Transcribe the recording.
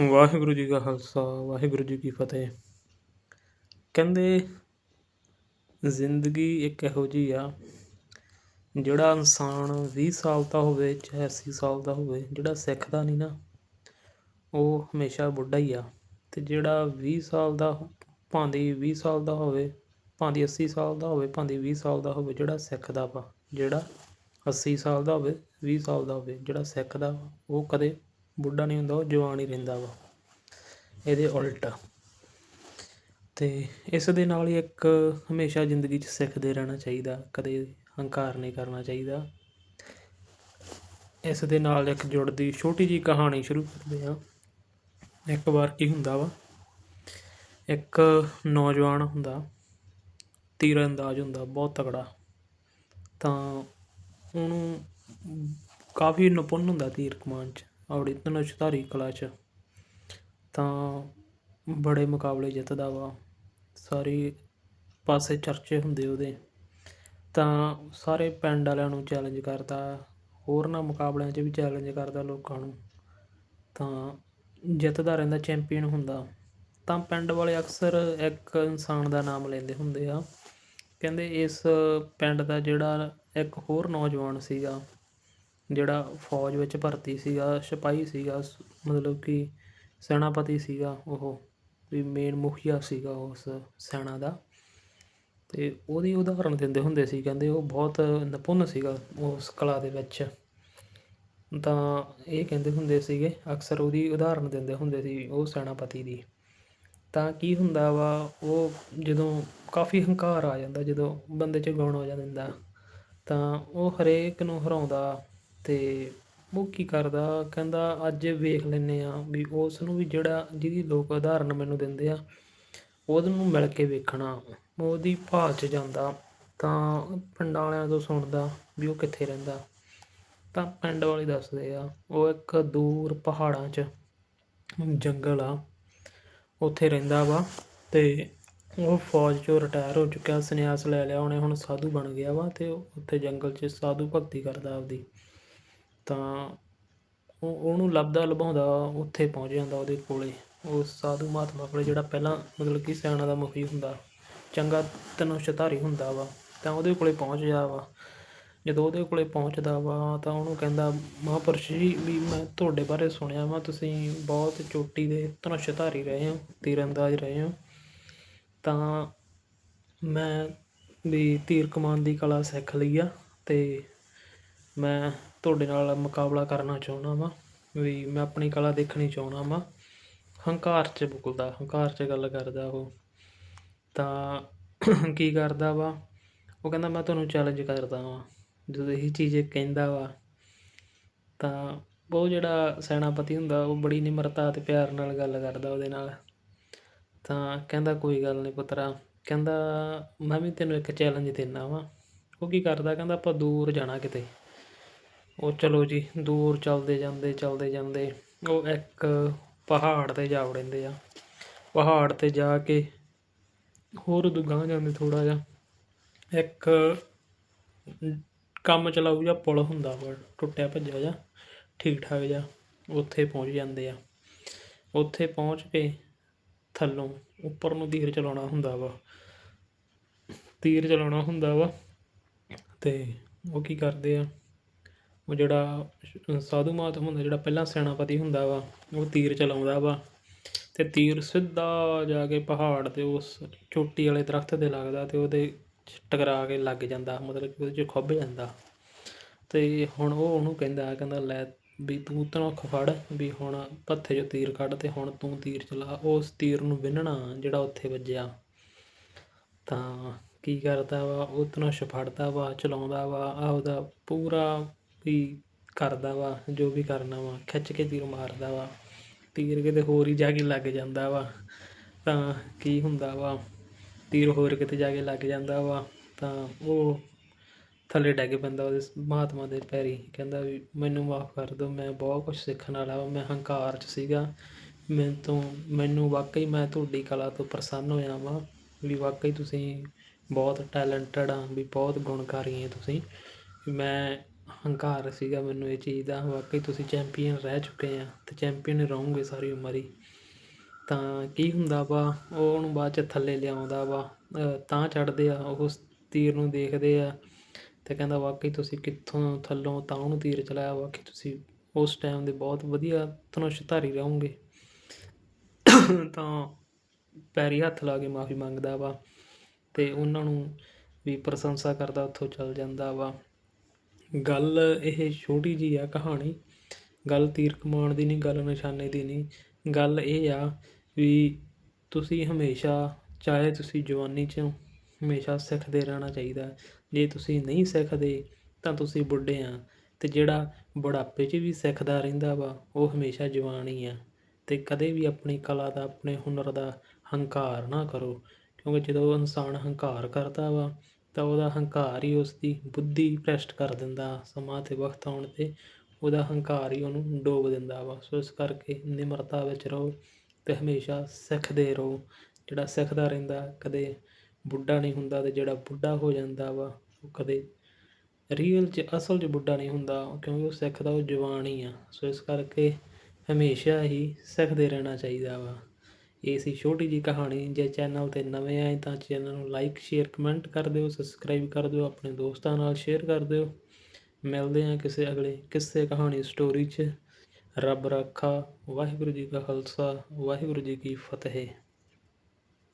ਵਾਹਿਗੁਰੂ ਜੀ ਕਾ ਖਾਲਸਾ, ਵਾਹਿਗੁਰੂ ਜੀ ਕੀ ਫਤਿਹ। ਕਹਿੰਦੇ, ਜ਼ਿੰਦਗੀ ਇੱਕ ਇਹੋ ਜਿਹੀ ਆ, ਜਿਹੜਾ ਇਨਸਾਨ 20 ਸਾਲ ਦਾ ਹੋਵੇ, ਚਾਹੇ 80 ਸਾਲ ਦਾ ਹੋਵੇ, ਜਿਹੜਾ ਸਿੱਖਦਾ ਨਹੀਂ ਨਾ, ਉਹ ਹਮੇਸ਼ਾ ਬੁੱਢਾ ਹੀ ਆ। ਤੇ ਜਿਹੜਾ 20 ਸਾਲ ਦਾ, ਭਾਂਦੀ 20 ਸਾਲ ਦਾ ਹੋਵੇ, ਭਾਂਦੀ 80 ਸਾਲ ਦਾ ਹੋਵੇ, ਭਾਂਦੀ 20 ਸਾਲ ਦਾ ਹੋਵੇ, ਜਿਹੜਾ ਸਿੱਖਦਾ ਵਾ, ਜਿਹੜਾ 80 ਸਾਲ ਦਾ ਹੋਵੇ 20 ਸਾਲ ਦਾ ਹੋਵੇ, ਜਿਹੜਾ ਸਿੱਖਦਾ ਵਾ, ਉਹ ਕਦੇ ਬੁੱਢਾ ਨਹੀਂ ਹੁੰਦਾ, ਉਹ ਜਵਾਨ ਹੀ ਰਹਿੰਦਾ ਵਾ। ਇਹਦੇ ਉਲਟ। ਅਤੇ ਇਸ ਦੇ ਨਾਲ ਹੀ ਇੱਕ ਹਮੇਸ਼ਾ ਜ਼ਿੰਦਗੀ 'ਚ ਸਿੱਖਦੇ ਰਹਿਣਾ ਚਾਹੀਦਾ, ਕਦੇ ਹੰਕਾਰ ਨਹੀਂ ਕਰਨਾ ਚਾਹੀਦਾ। ਇਸ ਦੇ ਨਾਲ ਇੱਕ ਜੁੜਦੀ ਛੋਟੀ ਜੀ ਕਹਾਣੀ ਸ਼ੁਰੂ ਕਰਦੇ ਹਾਂ। ਇੱਕ ਵਾਰ ਕੀ ਹੁੰਦਾ ਵਾ? ਇੱਕ ਨੌਜਵਾਨ ਹੁੰਦਾ ਤੀਰ ਅੰਦਾਜ਼ ਹੁੰਦਾ, ਬਹੁਤ ਤਕੜਾ। ਤਾਂ ਉਹਨੂੰ ਕਾਫੀ ਨਿਪੁੰਨ ਹੁੰਦਾ ਤੀਰ ਕਮਾਨ 'ਚ। ਆਪਣੀ ਧਨੁਸ਼ਧਾਰੀ ਕਲਾ 'ਚ। ਤਾਂ ਬੜੇ ਮੁਕਾਬਲੇ ਜਿੱਤਦਾ ਵਾ। ਸਾਰੇ ਪਾਸੇ ਚਰਚੇ ਹੁੰਦੇ ਉਹਦੇ। ਤਾਂ ਸਾਰੇ ਪਿੰਡ ਵਾਲਿਆਂ ਨੂੰ ਚੈਲੰਜ ਕਰਦਾ। ਹੋਰਨਾਂ ਮੁਕਾਬਲਿਆਂ 'ਚ ਵੀ ਚੈਲੰਜ ਕਰਦਾ ਲੋਕਾਂ ਨੂੰ। ਤਾਂ ਜਿੱਤਦਾ ਰਹਿੰਦਾ ਚੈਂਪੀਅਨ ਹੁੰਦਾ। ਤਾਂ ਪਿੰਡ ਵਾਲੇ ਅਕਸਰ ਇੱਕ ਇਨਸਾਨ ਦਾ ਨਾਮ ਲੈਂਦੇ ਹੁੰਦੇ ਆ। ਕਹਿੰਦੇ ਇਸ ਪਿੰਡ ਦਾ ਜਿਹੜਾ ਇੱਕ ਹੋਰ ਨੌਜਵਾਨ ਸੀਗਾ। ਜਿਹੜਾ ਫੌਜ ਵਿੱਚ ਭਰਤੀ ਸੀਗਾ, ਸਿਪਾਹੀ ਸੀਗਾ ਮਤਲਬ ਕਿ ਸੈਨਾਪਤੀ ਸੀਗਾ ਉਹ, ਵੀ ਮੇਨ ਮੁਖੀਆ ਸੀਗਾ ਉਸ ਸੈਨਾ ਦਾ। ਅਤੇ ਉਹਦੀ ਉਦਾਹਰਨ ਦਿੰਦੇ ਹੁੰਦੇ ਸੀ, ਕਹਿੰਦੇ ਉਹ ਬਹੁਤ ਨਿਪੁੰਨ ਸੀਗਾ ਉਸ ਕਲਾ ਦੇ ਵਿੱਚ। ਤਾਂ ਇਹ ਕਹਿੰਦੇ ਹੁੰਦੇ ਸੀਗੇ, ਅਕਸਰ ਉਹਦੀ ਉਦਾਹਰਨ ਦਿੰਦੇ ਹੁੰਦੇ ਸੀ ਉਹ ਸੈਨਾਪਤੀ ਦੀ। ਤਾਂ ਕੀ ਹੁੰਦਾ ਵਾ, ਉਹ ਜਦੋਂ ਕਾਫੀ ਹੰਕਾਰ ਆ ਜਾਂਦਾ, ਜਦੋਂ ਬੰਦੇ 'ਚ ਗੁਣ ਹੋ ਜਾਂਦਾ ਤਾਂ ਉਹ ਹਰੇਕ ਨੂੰ ਹਰਾਉਂਦਾ। ਤੇ ਉਹ ਕੀ ਕਰਦਾ, ਕਹਿੰਦਾ ਅੱਜ ਵੇਖ ਲੈਂਦੇ ਹਾਂ ਵੀ ਉਸ ਨੂੰ ਵੀ ਜਿਹੜਾ, ਜਿਹਦੀ ਲੋਕ ਉਦਾਹਰਨ ਮੈਨੂੰ ਦਿੰਦੇ ਆ, ਉਹਨੂੰ ਮਿਲ ਕੇ ਵੇਖਣਾ। ਉਹਦੀ ਭਾਲ 'ਚ ਜਾਂਦਾ, ਤਾਂ ਪਿੰਡਾਂ ਵਾਲਿਆਂ ਤੋਂ ਸੁਣਦਾ ਵੀ ਉਹ ਕਿੱਥੇ ਰਹਿੰਦਾ। ਤਾਂ ਪਿੰਡ ਵਾਲੇ ਦੱਸਦੇ ਆ, ਉਹ ਇੱਕ ਦੂਰ ਪਹਾੜਾਂ 'ਚ ਜੰਗਲ ਆ, ਉੱਥੇ ਰਹਿੰਦਾ ਵਾ ਤੇ ਉਹ ਫੌਜ 'ਚੋਂ ਰਿਟਾਇਰ ਹੋ ਚੁੱਕਿਆ, ਸੰਨਿਆਸ ਲੈ ਲਿਆ, ਉਹਨੇ ਹੁਣ ਸਾਧੂ ਬਣ ਗਿਆ ਵਾ ਤੇ ਉੱਥੇ ਜੰਗਲ 'ਚ ਸਾਧੂ ਭਗਤੀ ਕਰਦਾ ਆਪਦੀ। ਤਾਂ ਉਹ, ਉਹਨੂੰ ਲੱਭਦਾ, ਲਭਾਉਂਦਾ, ਉੱਥੇ ਪਹੁੰਚ ਜਾਂਦਾ ਉਹਦੇ ਕੋਲ। ਉਹ ਸਾਧੂ ਮਹਾਤਮਾ ਕੋਲ ਜਿਹੜਾ ਪਹਿਲਾਂ ਮਤਲਬ ਕਿ ਸੈਨਾ ਦਾ ਮੁਖੀ ਹੁੰਦਾ, ਚੰਗਾ ਧਨੁਸ਼ਧਾਰੀ ਹੁੰਦਾ ਵਾ, ਤਾਂ ਉਹਦੇ ਕੋਲ ਪਹੁੰਚ ਜਾ ਵਾ। ਜਦੋਂ ਉਹਦੇ ਕੋਲ ਪਹੁੰਚਦਾ ਵਾ, ਤਾਂ ਉਹਨੂੰ ਕਹਿੰਦਾ, ਮਹਾਂਪੁਰਸ਼ ਜੀ, ਵੀ ਮੈਂ ਤੁਹਾਡੇ ਬਾਰੇ ਸੁਣਿਆ ਵਾ, ਤੁਸੀਂ ਬਹੁਤ ਚੋਟੀ ਦੇ ਧਨੁਸ਼ਧਾਰੀ ਰਹੇ ਹੋ, ਤੀਰਅੰਦਾਜ਼ ਰਹੇ ਹੋ। ਤਾਂ ਮੈਂ ਵੀ ਤੀਰ ਕਮਾਨ ਦੀ ਕਲਾ ਸਿੱਖ ਲਈ ਆ ਅਤੇ ਮੈਂ ਤੁਹਾਡੇ ਨਾਲ ਮੁਕਾਬਲਾ ਕਰਨਾ ਚਾਹੁੰਦਾ ਵਾਂ, ਵੀ ਮੈਂ ਆਪਣੀ ਕਲਾ ਦੇਖਣੀ ਚਾਹੁੰਦਾ ਵਾਂ। ਹੰਕਾਰ 'ਚ ਬੋਲਦਾ ਹੰਕਾਰ 'ਚ ਗੱਲ ਕਰਦਾ ਉਹ। ਤਾਂ ਕੀ ਕਰਦਾ ਵਾ, ਉਹ ਕਹਿੰਦਾ ਮੈਂ ਤੁਹਾਨੂੰ ਚੈਲੰਜ ਕਰਦਾ ਵਾਂ, ਜਦੋਂ ਇਹ ਚੀਜ਼ ਕਹਿੰਦਾ ਵਾ। ਤਾਂ ਉਹ ਜਿਹੜਾ ਸੈਨਾਪਤੀ ਹੁੰਦਾ, ਉਹ ਬੜੀ ਨਿਮਰਤਾ ਤੇ ਪਿਆਰ ਨਾਲ ਗੱਲ ਕਰਦਾ ਉਹਦੇ ਨਾਲ। ਤਾਂ ਕਹਿੰਦਾ ਕੋਈ ਗੱਲ ਨਹੀਂ ਪੁੱਤਰਾ, ਕਹਿੰਦਾ ਮੈਂ ਵੀ ਤੈਨੂੰ ਇੱਕ ਚੈਲੰਜ ਦਿੰਦਾ ਵਾ। ਉਹ ਕੀ ਕਰਦਾ, ਕਹਿੰਦਾ ਆਪਾਂ ਦੂਰ ਜਾਣਾ ਕਿਤੇ। ਉਹ ਚਲੋ ਜੀ, ਦੂਰ ਚਲਦੇ ਜਾਂਦੇ ਚਲਦੇ ਜਾਂਦੇ ਉਹ ਇੱਕ ਪਹਾੜ 'ਤੇ ਜਾ ਵੜਦੇ ਆ। ਪਹਾੜ 'ਤੇ ਜਾ ਕੇ ਹੋਰ ਦੁਗਾਂ ਜਾਂਦੇ ਥੋੜ੍ਹਾ ਜਿਹਾ। ਇੱਕ ਕੰਮ ਚਲਾਊ ਜਿਹਾ ਪੁਲ ਹੁੰਦਾ ਵਾ, ਟੁੱਟਿਆ ਭੱਜਿਆ ਜਿਹਾ, ਠੀਕ ਠਾਕ ਜਿਹਾ, ਉੱਥੇ ਪਹੁੰਚ ਜਾਂਦੇ ਆ। ਉੱਥੇ ਪਹੁੰਚ ਕੇ ਥੱਲੋਂ ਉੱਪਰ ਨੂੰ ਤੀਰ ਚਲਾਉਣਾ ਹੁੰਦਾ ਵਾ। ਤੀਰ ਚਲਾਉਣਾ ਹੁੰਦਾ ਵਾ ਤੇ ਉਹ ਕੀ ਕਰਦੇ ਆ? ਉਹ ਜਿਹੜਾ ਸਾਧੂ ਮਹਾਤਮ ਹੁੰਦਾ, ਜਿਹੜਾ ਪਹਿਲਾਂ ਸੈਨਾਪਤੀ ਹੁੰਦਾ ਵਾ, ਉਹ ਤੀਰ ਚਲਾਉਂਦਾ ਵਾ। ਅਤੇ ਤੀਰ ਸਿੱਧਾ ਜਾ ਕੇ ਪਹਾੜ 'ਤੇ ਉਸ ਚੋਟੀ ਵਾਲੇ ਦਰਖਤ 'ਤੇ ਲੱਗਦਾ ਅਤੇ ਉਹਦੇ ਟਕਰਾ ਕੇ ਲੱਗ ਜਾਂਦਾ, ਮਤਲਬ ਕਿ ਉਹਦੇ 'ਚ ਖੁੱਭ ਜਾਂਦਾ। ਅਤੇ ਹੁਣ ਉਹ ਉਹਨੂੰ ਕਹਿੰਦਾ ਕਹਿੰਦਾ, ਲੈ ਵੀ ਤੂੰ ਧਨੁੱਖ ਫੜ, ਵੀ ਹੁਣ ਭੱਥੇ 'ਚੋਂ ਤੀਰ ਕੱਢ ਅਤੇ ਹੁਣ ਤੂੰ ਤੀਰ ਚਲਾ। ਉਸ ਤੀਰ ਨੂੰ ਵਿੰਨਣਾ ਜਿਹੜਾ ਉੱਥੇ ਵੱਜਿਆ। ਤਾਂ ਕੀ ਕਰਦਾ ਵਾ, ਉਹ ਧਨੁੱਸ਼ ਫੜਦਾ ਵਾ, ਚਲਾਉਂਦਾ ਵਾ ਆਪਦਾ ਪੂਰਾ ਵੀ ਕਰਦਾ ਵਾ, ਜੋ ਵੀ ਕਰਨਾ ਵਾ, ਖਿੱਚ ਕੇ ਤੀਰ ਮਾਰਦਾ ਵਾ, ਤੀਰ ਕਿਤੇ ਹੋਰ ਹੀ ਜਾ ਕੇ ਲੱਗ ਜਾਂਦਾ ਵਾ, ਤਾਂ ਕੀ ਹੁੰਦਾ ਵਾ, ਤੀਰ ਹੋਰ ਕਿਤੇ ਜਾ ਕੇ ਲੱਗ ਜਾਂਦਾ ਵਾ, ਤਾਂ ਉਹ ਥੱਲੇ ਡਿੱਗ ਪੈਂਦਾ ਉਹਦੇ ਮਹਾਤਮਾ ਦੇ ਪੈਰੀ, ਕਹਿੰਦਾ ਵੀ ਮੈਨੂੰ ਮਾਫ ਕਰ ਦਿਓ, ਮੈਂ ਬਹੁਤ ਕੁਝ ਸਿੱਖਣ ਵਾਲਾ ਵਾ, ਮੈਂ ਹੰਕਾਰ 'ਚ ਸੀਗਾ ਮੈਂ ਤੋਂ ਮੈਨੂੰ ਵਾਕਈ ਮੈਂ ਤੁਹਾਡੀ ਕਲਾ ਤੋਂ ਪ੍ਰਸੰਨ ਹੋਇਆ ਵਾਂ, ਵੀ ਵਾਕਈ ਤੁਸੀਂ ਬਹੁਤ ਟੈਲੈਂਟਡ ਆ, ਵੀ ਬਹੁਤ ਗੁਣਕਾਰੀ ਹੈ ਤੁਸੀਂ, ਮੈਂ ਹੰਕਾਰ ਸੀਗਾ ਮੈਨੂੰ ਇਹ ਚੀਜ਼ ਦਾ। ਵਾਕਈ ਤੁਸੀਂ ਚੈਂਪੀਅਨ ਰਹਿ ਚੁੱਕੇ ਆ ਅਤੇ ਚੈਂਪੀਅਨ ਹੀ ਰਹੋਗੇ ਸਾਰੀ ਉਮਰ ਹੀ। ਤਾਂ ਕੀ ਹੁੰਦਾ ਵਾ, ਉਹ ਉਹਨੂੰ ਬਾਅਦ ਚ ਥੱਲੇ ਲਿਆਉਂਦਾ ਵਾ। ਤਾਂ ਚੜ੍ਹਦੇ ਆ, ਉਹ ਤੀਰ ਨੂੰ ਦੇਖਦੇ ਆ ਅਤੇ ਕਹਿੰਦਾ ਵਾਕਈ ਤੁਸੀਂ ਕਿੱਥੋਂ ਥੱਲੋਂ ਤਾਂ ਉਹਨੂੰ ਤੀਰ ਚਲਾਇਆ, ਵਾਕਈ ਤੁਸੀਂ ਉਸ ਟਾਈਮ ਦੇ ਬਹੁਤ ਵਧੀਆ ਧਨੁਸ਼ਧਾਰੀ ਰਹੋਗੇ। ਤਾਂ ਪੈਰੀ ਹੱਥ ਲਾ ਕੇ ਮਾਫੀ ਮੰਗਦਾ ਵਾ ਅਤੇ ਉਹਨਾਂ ਨੂੰ ਵੀ ਪ੍ਰਸ਼ੰਸਾ ਕਰਦਾ ਉੱਥੋਂ ਚੱਲ ਜਾਂਦਾ ਵਾ। ਗੱਲ ਇਹ ਛੋਟੀ ਜਿਹੀ ਆ ਕਹਾਣੀ। ਗੱਲ ਤੀਰ ਕਮਾਉਣ ਦੀ ਨਹੀਂ, ਗੱਲ ਨਿਸ਼ਾਨੇ ਦੀ ਨਹੀਂ। ਗੱਲ ਇਹ ਆ ਵੀ ਤੁਸੀਂ ਹਮੇਸ਼ਾ, ਚਾਹੇ ਤੁਸੀਂ ਜਵਾਨੀ 'ਚ ਹਮੇਸ਼ਾ ਸਿੱਖਦੇ ਰਹਿਣਾ ਚਾਹੀਦਾ ਜੇ ਤੁਸੀਂ ਨਹੀਂ ਸਿੱਖਦੇ, ਤਾਂ ਤੁਸੀਂ ਬੁੱਢੇ ਆ ਤੇ ਜਿਹੜਾ ਬੁਢਾਪੇ 'ਚ ਵੀ ਸਿੱਖਦਾ ਰਹਿੰਦਾ ਵਾ, ਉਹ ਹਮੇਸ਼ਾ ਜਵਾਨ ਹੀ ਆ। ਤੇ ਕਦੇ ਵੀ ਆਪਣੀ ਕਲਾ ਦਾ, ਆਪਣੇ ਹੁਨਰ ਦਾ ਹੰਕਾਰ ਨਾ ਕਰੋ, ਕਿਉਂਕਿ ਜਦੋਂ ਇਨਸਾਨ ਹੰਕਾਰ ਕਰਦਾ ਵਾ ਤਾਂ ਉਹਦਾ ਹੰਕਾਰ ਹੀ ਉਸ ਦੀ ਬੁੱਧੀ ਭ੍ਰਸ਼ਟ ਕਰ ਦਿੰਦਾ, ਸਮਾਂ ਤੇ ਵਕਤ ਆਉਣ 'ਤੇ ਉਹਦਾ ਹੰਕਾਰ ਹੀ ਉਹਨੂੰ ਡੋਬ ਦਿੰਦਾ ਵਾ। ਸੋ ਇਸ ਕਰਕੇ ਨਿਮਰਤਾ ਵਿੱਚ ਰਹੋ ਅਤੇ ਹਮੇਸ਼ਾ ਸਿੱਖਦੇ ਰਹੋ। ਜਿਹੜਾ ਸਿੱਖਦਾ ਰਹਿੰਦਾ, ਕਦੇ ਬੁੱਢਾ ਨਹੀਂ ਹੁੰਦਾ ਅਤੇ ਜਿਹੜਾ ਬੁੱਢਾ ਹੋ ਜਾਂਦਾ ਵਾ, ਉਹ ਕਦੇ ਰੀਅਲ 'ਚ ਅਸਲ 'ਚ ਬੁੱਢਾ ਨਹੀਂ ਹੁੰਦਾ, ਕਿਉਂਕਿ ਉਹ ਸਿੱਖਦਾ ਉਹ ਜਵਾਨ ਹੀ ਆ। ਸੋ ਇਸ ਕਰਕੇ ਹਮੇਸ਼ਾ ਹੀ ਸਿੱਖਦੇ ਰਹਿਣਾ ਚਾਹੀਦਾ ਵਾ। ਇਹ ਸੀ ਛੋਟੀ ਜੀ ਕਹਾਣੀ। ਜੇ ਚੈਨਲ ਤੇ ਨਵੇਂ ਆਏ ਤਾਂ ਚੈਨਲ ਨੂੰ ਲਾਈਕ ਸ਼ੇਅਰ ਕਮੈਂਟ ਕਰ ਦਿਓ ਸਬਸਕ੍ਰਾਈਬ ਕਰ ਦਿਓ, ਆਪਣੇ ਦੋਸਤਾਂ ਨਾਲ ਸ਼ੇਅਰ ਕਰ ਦਿਓ। ਮਿਲਦੇ ਹਾਂ ਕਿਸੇ ਅਗਲੇ ਕਿੱਸੇ ਕਹਾਣੀ ਸਟੋਰੀ 'ਚ। ਰੱਬ ਰਾਖਾ, ਵਾਹਿਗੁਰੂ ਜੀ ਕਾ ਖਾਲਸਾ, ਵਾਹਿਗੁਰੂ ਜੀ ਕੀ ਫਤਿਹ।